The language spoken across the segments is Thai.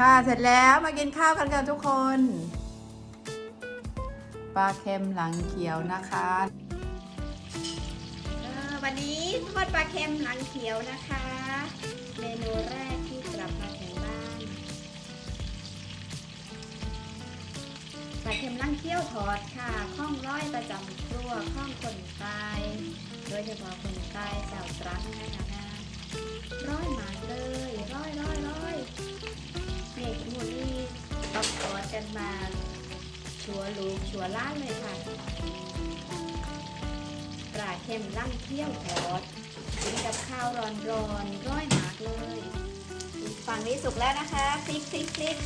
ค่ะเสร็จแล้วมากินข้าวกันกันทุกคนปลาเค็มหลังเขียวนะคะวันนี้ทอดปลาเค็มหลังเขียวนะคะ เมนูแรกที่กลับมาถึงบ้านปลาเค็มหลังเขียวทอดค่ะข้องร้อยประจำครัวข้องคนตายโดยเฉพาะคนตายสาวตรังนะคะนะร้อย ชัวลูกชัวล้านเลยค่ะปลาเค็มลั่งเที่ยวทอดกินกับข้าวร้อนร้อนๆร้อยหมากเลยฝั่งนี้สุกแล้วนะคะพลิกพลิกพลิก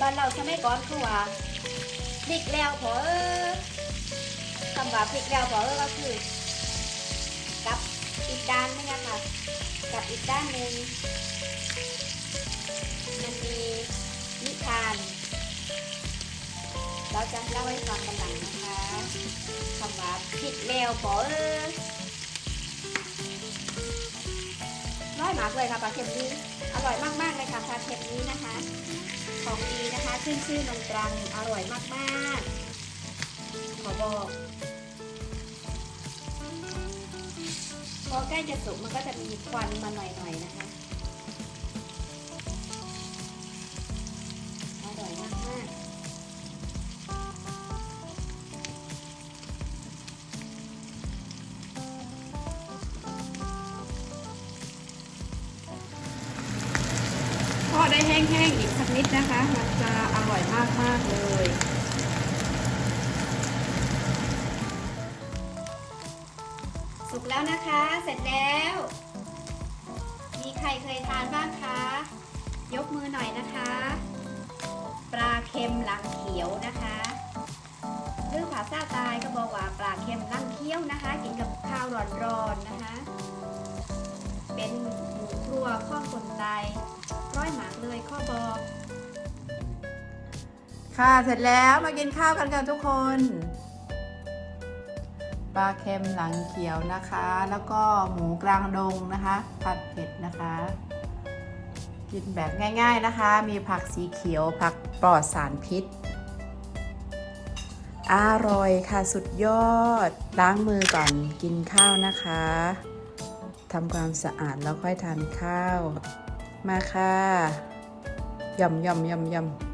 บ้านเราสมัยก่อนเขาว่าพลิกแล้วพอเออคำว่าพลิกแล้วพอเออก็คือกับอีกด้านนึงอะค่ะกับอีกด้านหนึ่ง ผิดแมวปอเออร้อยมากเลยค่ะปลาเค็มนี้อร่อยมากๆเลยค่ะปลาเค็มนี้นะคะ ของดีนะคะขึ้นชื่อนงตรังอร่อยมากๆขอบอกพอใกล้จะสุกมันก็จะมีควันมาหน่อยๆนะคะ ได้แห้งๆอีกสักนิดนะคะ มันจะอร่อยมากๆเลยสุกแล้วนะคะ เสร็จแล้ว มีใครเคยทานบ้างคะ ยกมือหน่อยนะคะ ปลาเค็มหลังเขียวนะคะหรือภาษาตายก็บอกว่าปลาเค็มหลังเขียวนะคะ กินกับข้าวร้อนๆนะคะ เป็นหมูครัวข้องคนตาย ร้อยหมากเลยข้อบอก ค่ะเสร็จแล้วมากินข้าวกันกันทุกคนปลาเค็มหลังเขียวนะคะ แล้วก็หมูกลางดงนะคะ ผัดเผ็ดนะคะ กินแบบง่าย ๆนะคะ มีผักสีเขียวผักปลอดสารพิษ อร่อยค่ะสุดยอด ล้างมือก่อนกินข้าวนะคะทำความสะอาดแล้วค่อยทานข้าว มาค่ะยำยำยำยำ